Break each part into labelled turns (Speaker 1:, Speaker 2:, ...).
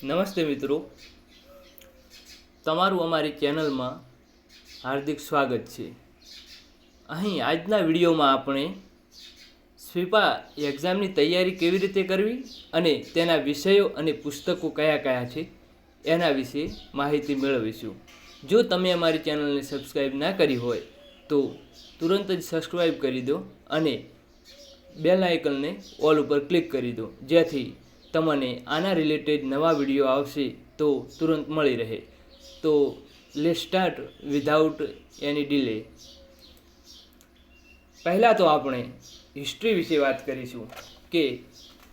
Speaker 1: નમસ્તે મિત્રો. તમારું અમારી ચેનલમાં હાર્દિક સ્વાગત છે. અહીં આજના વિડીયોમાં આપણે સ્વીપા એક્ઝામની તૈયારી કેવી રીતે કરવી અને તેના વિષયો અને પુસ્તકો કયા કયા છે એના વિશે માહિતી મેળવીશું. જો તમે અમારી ચેનલને સબસ્ક્રાઈબ ના કરી હોય તો તુરંત જ સબસ્ક્રાઈબ કરી દો અને બેલ આઇકનને ઓલ ઉપર ક્લિક કરી દો. જેથી તમને આના રિલેટેડ નવા વીડિયો આવશે તો તુરંત મળી રહે. તો લે સ્ટાર્ટ વિધાઉટ એની ડિલે પહેલાં તો આપણે હિસ્ટ્રી વિશે વાત કરીશું કે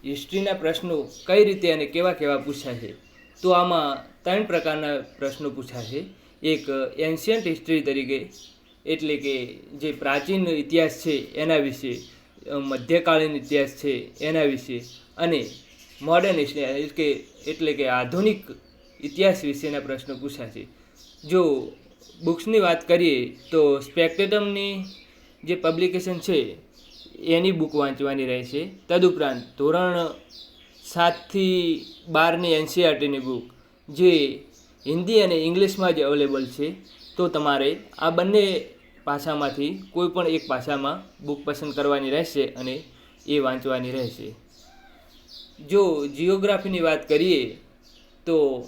Speaker 1: હિસ્ટ્રીના પ્રશ્નો કઈ રીતે અને કેવા કેવા પૂછાય છે. તો આમાં ત્રણ પ્રકારના પ્રશ્નો પૂછાય છે. એક એન્શિયન્ટ હિસ્ટ્રી તરીકે, એટલે કે જે પ્રાચીન ઇતિહાસ છે એના વિશે મધ્યકાલીન ઇતિહાસ છે એના વિશે અને મોડર્ન કે, એટલે કે આધુનિક ઇતિહાસ વિશેના પ્રશ્નો પૂછાશે જો બુક્સની વાત કરીએ, તો સ્પેક્ટેટમની જે પબ્લિકેશન છે, એની બુક વાંચવાની રહેશે તદુપરાંત ધોરણ સાતથી બારની એનસીઆરટીની બુક, જે હિન્દી અને ઇંગ્લિશમાં જ અવેલેબલ છે, તો તમારે આ બંને ભાષામાંથી કોઈ પણ એક ભાષામાં બુક પસંદ કરવાની રહેશે અને એ વાંચવાની રહેશે. જો જિયોગ્રાફીની વાત કરીએ, તો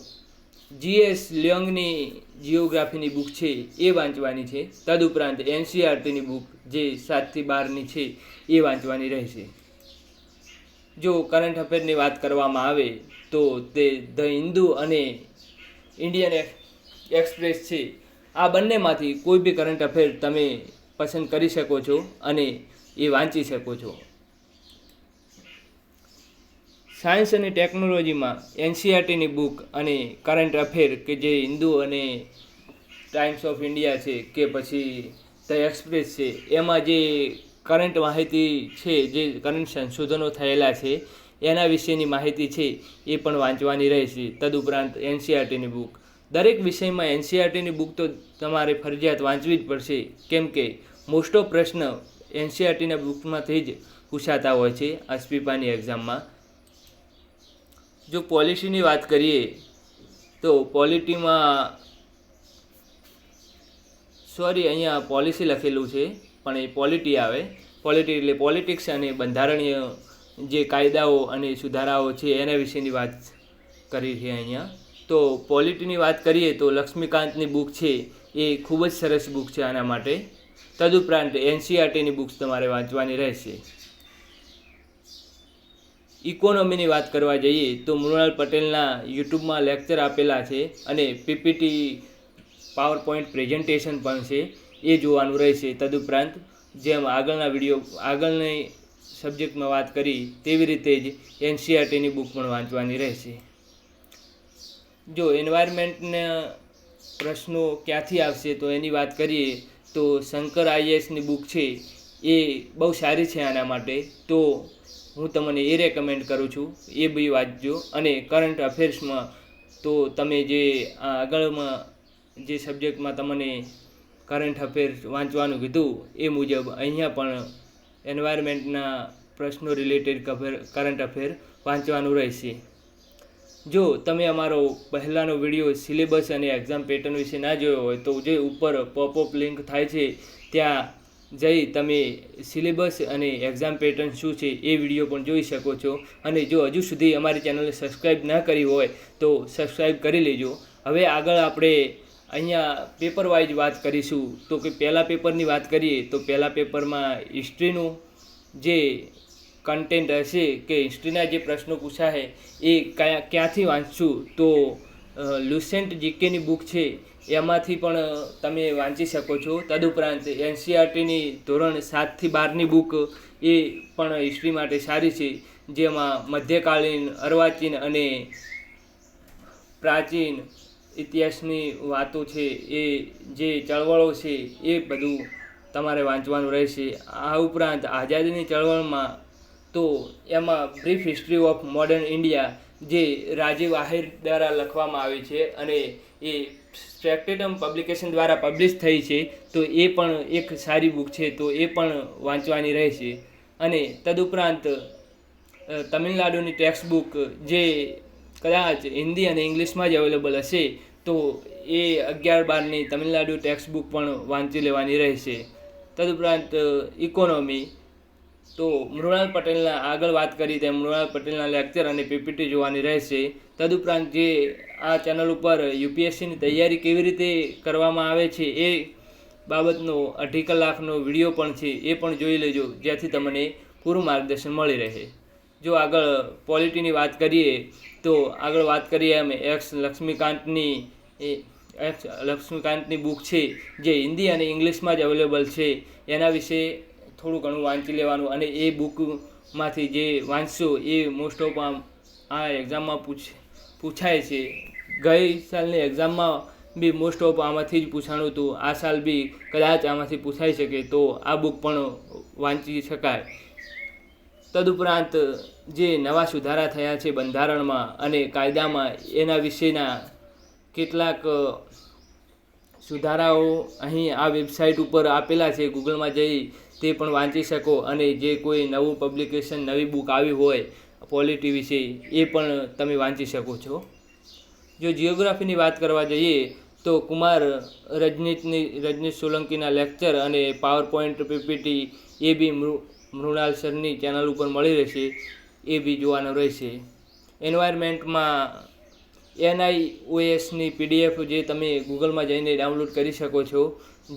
Speaker 1: જીએસ લિયોંગની જિયોગ્રાફીની બુક છે, એ વાંચવાની છે. તદુપરાંત એનસીઆરટીની બુક જે સાતથી બારની છે, એ વાંચવાની રહેશે. જો કરંટ અફેરની વાત કરવામાં આવે, તો તે ધ હિન્દુ અને ઇન્ડિયન એક્સ- એક્સપ્રેસ છે. આ બંનેમાંથી કોઈ બી કરંટ અફેર તમે પસંદ કરી શકો છો અને એ વાંચી શકો છો. સાયન્સ અને ટેકનોલોજીમાં એનસીઆરટીની બુક અને કરંટ અફેર કે જે હિન્દુ અને ટાઈમ્સ ઓફ ઇન્ડિયા છે કે પછી ધ એક્સપ્રેસ છે, એમાં જે કરંટ માહિતી છે, જે કરંટ સંશોધનો થયેલા છે, એના વિશેની માહિતી છે, એ પણ વાંચવાની રહેશે. તદુપરાંત એનસીઆરટીની બુક દરેક વિષયમાં એનસીઆરટીની બુક તો તમારે ફરજિયાત વાંચવી જ પડશે. કેમ કે મોસ્ટ ઓફ પ્રશ્ન એનસીઆરટીના બુકમાંથી જ પૂછાતા હોય છે. આ સ્પીપાની એક્ઝામમાં જો પોલિસીની વાત કરીએ, તો પોલિટીમાં સોરી, અહીંયા પોલિસી લખેલું છે, પણ એ પોલિટી આવે. પોલિટી એટલે પોલિટિક્સ અને બંધારણીય જે કાયદાઓ અને સુધારાઓ છે, એના વિશેની વાત કરી છે અહીંયા. તો પોલિટીની વાત કરીએ, તો લક્ષ્મીકાંતની બુક છે, એ ખૂબ જ સરસ બુક છે આના માટે. તદુપરાંત એનસીઆરટીની બુક્સ તમારે વાંચવાની રહેશે. ઇકોનોમીની વાત કરવા જઈએ તો મૃણાલ પટેલના યુટ્યુબમાં લેક્ચર આપેલા છે અને પીપીટી પાવર પોઈન્ટ પ્રેઝન્ટેશન પણ છે. એ જોવાનું રહેશે. તદુપરાંત જેમ આગળના વીડિયો, આગળની સબ્જેક્ટમાં વાત કરી તેવી રીતે જ એનસીઆરટીની બુક પણ વાંચવાની રહેશે. જો એન્વાયરમેન્ટના પ્રશ્નો ક્યાંથી આવશે તો એની વાત કરીએ તો શંકર આઈએસની બુક છે. એ બહુ સારી છે આના માટે. તો હું તમને એ રેકમેન્ડ કરું છું, એ બી વાંચજો. અને કરંટ અફેર્સમાં તો તમે જે આગળમાં જે સબ્જેક્ટમાં તમને કરંટ અફેર્સ વાંચવાનું કીધું, એ મુજબ અહીંયા પણ એન્વાયરમેન્ટના પ્રશ્નો રિલેટેડ કરંટ અફેર વાંચવાનું રહેશે. જો તમે અમારો પહેલાંનો વીડિયો સિલેબસ અને એક્ઝામ પેટર્ન વિશે ના જોયો હોય તો જે ઉપર પોપઅપ લિંક થાય છે, ત્યાં જઈ તમે સિલેબસ અને એક્ઝામ પેટર્ન શું છે એ વીડિયો પણ જોઈ શકો છો. અને જો હજુ સુધી અમારી ચેનલને સબસ્ક્રાઈબ ન કરી હોય તો સબસ્ક્રાઈબ કરી લેજો. હવે આગળ આપણે અહીંયા પેપર વાઇઝ વાત કરીશું. તો કે પહેલાં પેપરની વાત કરીએ તો પહેલાં પેપરમાં હિસ્ટ્રીનું જે કન્ટેન્ટ હશે કે હિસ્ટ્રીના જે પ્રશ્નો પૂછાશે એ કયા, ક્યાંથી વાંચશું? તો લુસેન્ટ જીકેની બુક છે. એમાંથી પણ તમે વાંચી શકો છો. તદુપરાંત એનસીઆરટીની ધોરણ સાતથી બારની બુક એ પણ હિસ્ટ્રી માટે સારી છે. જેમાં મધ્યકાલીન, અર્વાચીન અને પ્રાચીન ઇતિહાસની વાતો છે. એ જે ચળવળો છે એ બધું તમારે વાંચવાનું રહેશે. આ ઉપરાંત આઝાદીની ચળવળમાં તો એમાં brief history of modern India જે રાજીવ આહિર દ્વારા લખવામાં આવી છે અને એ સ્પેક્ટેટમ પબ્લિકેશન દ્વારા પબ્લિશ થઈ છે, તો એ પણ એક સારી બુક છે, તો એ પણ વાંચવાની રહેશે. અને તદુપરાંત તમિલનાડુની ટેક્સ્ટ બુક જે કદાચ હિન્દી અને ઇંગ્લિશમાં જ અવેલેબલ હશે, તો એ અગિયાર બારની તમિલનાડુ ટેક્સ્ટ બુક પણ વાંચી લેવાની રહેશે. તદુપરાંત ઇકોનોમી તો મૃણાલ પટેલના આગળ વાત કરી, તેમ મૃણાલ પટેલના લેક્ચર અને પીપીટી જોવાની રહેશે. તદુપરાંત જે આ ચેનલ ઉપર યુપીએસસીની તૈયારી કેવી રીતે કરવામાં આવે છે એ બાબતનો અઢી કલાકનો વીડિયો પણ છે એ પણ જોઈ લેજો જેથી તમને પૂરું માર્ગદર્શન મળી રહે. જો આગળ પોલિટીની વાત કરીએ, તો આગળ વાત કરીએ અમે એક્સ લક્ષ્મીકાંતની એક્સ લક્ષ્મીકાંતની બુક છે, જે હિન્દી અને ઇંગ્લિશમાં જ અવેલેબલ છે. એના વિશે થોડું ઘણું વાંચી લેવાનું અને એ બુકમાંથી જે વાંચશો એ મોસ્ટ ઓફ આમ આ એક્ઝામમાં પૂછ પૂછાય છે. ગઈ સાલની એક્ઝામમાં બી મોસ્ટ ઓફ આમાંથી જ પૂછાણું હતું. આ સાલ બી કદાચ આમાંથી પૂછાઈ શકે તો આ બુક પણ વાંચી શકાય. તદુપરાંત જે નવા સુધારા થયા છે બંધારણમાં અને કાયદામાં એના વિશેના કેટલાક સુધારાઓ અહીં આ વેબસાઇટ ઉપર આપેલા છે. ગૂગલમાં જઈ તે પણ વાંચી શકો અને જે કોઈ નવું પબ્લિકેશન નવી બુક આવી હોય પોલિટી વિશે એ પણ તમે વાંચી શકો છો. જો જિયોગ્રાફીની વાત કરવા જઈએ, તો કુમાર રજનીતની રજનીશ સોલંકીના લેક્ચર અને power point PPT A B Mrinal સરની channel ઉપર મળી રહેશે, એ બી જોવાનું રહેશે. એન્વાયરમેન્ટમાં એનઆઈઓએસની પીડીએફ જે તમે ગૂગલમાં જઈને ડાઉનલોડ કરી શકો છો,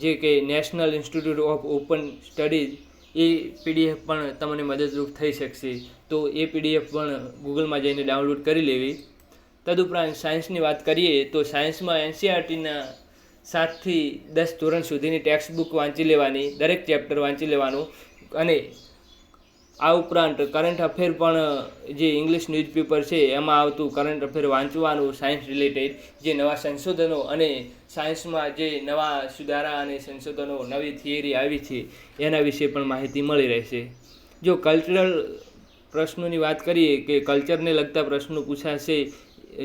Speaker 1: જે કે national institute of open studies A PDF પણ તમને મદદરૂપ થઈ શકશે. તો એ પીડીએફ પણ ગૂગલમાં જઈને ડાઉનલોડ કરી લેવી. તદુપરાંત સાયન્સની વાત કરીએ તો સાયન્સમાં એનસીઆરટીના સાતથી દસ ધોરણ સુધીની ટેક્સ્ટ બુક વાંચી લેવાની, દરેક ચેપ્ટર વાંચી લેવાનું અને આ ઉપરાંત કરંટ અફેર પણ જે ઇંગ્લિશ ન્યૂઝપેપર છે, એમાં આવતું કરંટ અફેર વાંચવાનું સાયન્સ રિલેટેડ જે નવા સંશોધનો અને સાયન્સમાં જે નવા સુધારા અને સંશોધનો, નવી થિયરી આવી છે, એના વિશે પણ માહિતી મળી રહેશે. જો કલ્ચરલ પ્રશ્નોની વાત કરીએ કે કલ્ચરને લગતા પ્રશ્નો પૂછાશે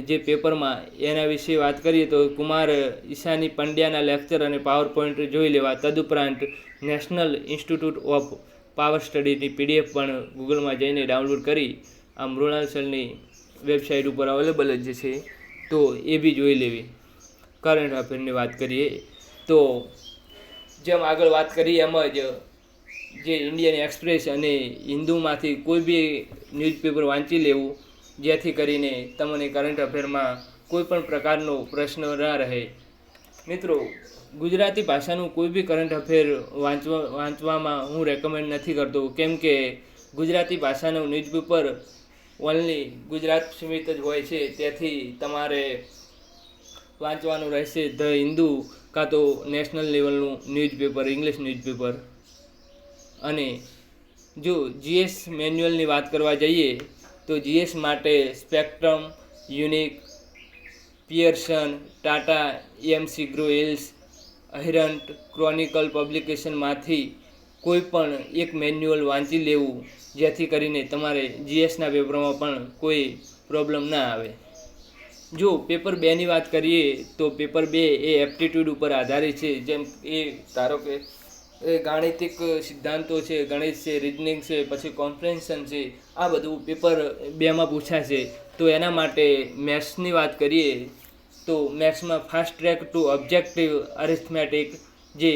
Speaker 1: જે પેપરમાં એના વિશે વાત કરીએ તો કુમાર ઈશાની પંડ્યાના લેક્ચર અને પાવર પોઈન્ટ જોઈ લેવા. તદુપરાંત નેશનલ ઇન્સ્ટિટ્યૂટ ઓફ પાવર સ્ટડીની પીડીએફ પણ ગૂગલમાં જઈને ડાઉનલોડ કરી આ મૃણાલ વેબસાઇટ ઉપર અવેલેબલ જ છે. તો એ બી જોઈ લેવી. કરંટ અફેરની વાત કરીએ, તો જેમ આગળ વાત કરી એમ જ જે ઇન્ડિયન એક્સપ્રેસ અને હિન્દુમાંથી કોઈ બી ન્યૂઝપેપર વાંચી લેવું, જેથી કરીને તમને કરંટ અફેરમાં કોઈ પણ પ્રકારનો પ્રશ્ન ના રહે. મિત્રો ગુજરાતી ભાષાનું કોઈ બી કરંટ અફેર વાંચવા, વાંચવામાં હું રેકમેન્ડ નથી કરતો. કેમ કે ગુજરાતી ભાષાનું ન્યૂઝપેપર ઓનલી ગુજરાત સીમિત જ હોય છે. તેથી તમારે વાંચવાનું રહેશે ધ હિન્દુ કાં તો નેશનલ લેવલનું ન્યૂઝપેપર ઇંગ્લિશ ન્યૂઝપેપર અને જો જીએસ મેન્યુઅલની વાત કરવા જઈએ, તો જીએસ માટે Spectrum Unique Pearson Tata McGraw Hill Arihant Chronicle પબ્લિકેશનમાંથી કોઈ પણ એક મેન્યુઅલ વાંચી લેવું, જેથી કરીને તમારે જીએસના પેપરમાં પણ કોઈ પ્રોબ્લેમ ના આવે. જો પેપર બેની વાત કરીએ, તો પેપર બે એ એપ્ટિટ્યૂડ ઉપર આધારિત છે. જેમ એ ધારો કે, એ ગાણિતિક સિદ્ધાંતો છે, ગણિત છે, રીઝનિંગ છે, પછી કોમ્પ્રેન્શન છે, આ બધું પેપર બેમાં પૂછાશે તો એના માટે મેથ્સની વાત કરીએ તો મેથ્સમાં fast track to objective arithmetic જે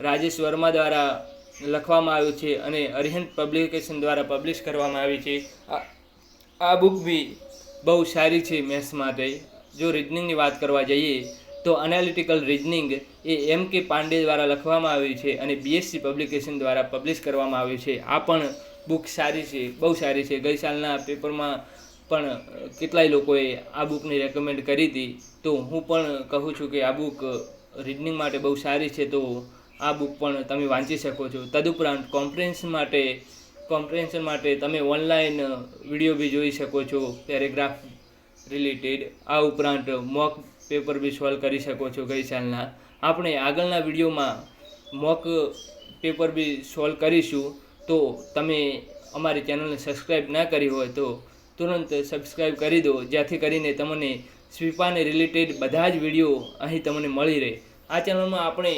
Speaker 1: રાજેશ વર્મા દ્વારા લખવામાં આવ્યું છે અને અરિહંત પબ્લિકેશન દ્વારા પબ્લિશ કરવામાં આવી છે. આ બુક બી બહુ સારી છે મેથ્સ માટે. જો રિઝનિંગની વાત કરવા જઈએ, તો એનાલિટિકલ રિઝનિંગ એ એમ કે પાંડે દ્વારા લખવામાં આવ્યું છે અને બીએસસી પબ્લિકેશન દ્વારા પબ્લિશ કરવામાં આવ્યું છે. આ પણ બુક સારી છે, બહુ સારી છે. ગઈ સાલના પેપરમાં પણ કેટલાય લોકોએ આ બુકની રેકમેન્ડ કરી હતી. તો હું પણ કહું છું કે આ બુક રીડનિંગ માટે બહુ સારી છે. તો આ બુક પણ તમે વાંચી શકો છો. તદુપરાંત કોમ્પ્રેન્શન માટે કોમ્પ્રેન્શન માટે તમે ઓનલાઈન વીડિયો બી જોઈ શકો છો. પેરેગ્રાફ રિલેટેડ આ ઉપરાંત મોક પેપર બી સોલ્વ કરી શકો છો ગઈ સાલના. આપણે આગળના વિડીયોમાં મોક પેપર બી સોલ્વ કરીશું. તો તમે અમારી ચેનલને સબસ્ક્રાઈબ ના કરી હોય તો તુરંત સબસ્ક્રાઈબ કરી દો, જેથી કરીને તમને સ્વીપાને રિલેટેડ બધા જ વીડિયો અહીં તમને મળી રહે. આ ચેનલમાં આપણે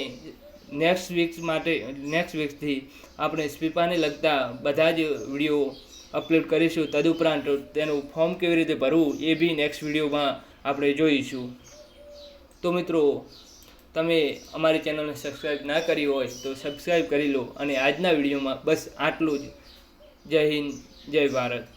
Speaker 1: નેક્સ્ટ વીક માટે નેક્સ્ટ વીકથી આપણે સ્પીપાને લગતા બધા જ વીડિયો અપલોડ કરીશું. તદુપરાંત તેનું ફોર્મ કેવી રીતે ભરવું એ બી નેક્સ્ટ વિડીયોમાં આપણે જોઈશું. તો મિત્રો, તમે અમારી ચેનલને સબસ્ક્રાઈબ ના કરી હોય તો સબસ્ક્રાઈબ કરી લો. અને આજના વિડીયોમાં બસ આટલું જ. જય હિન્દ, જય ભારત.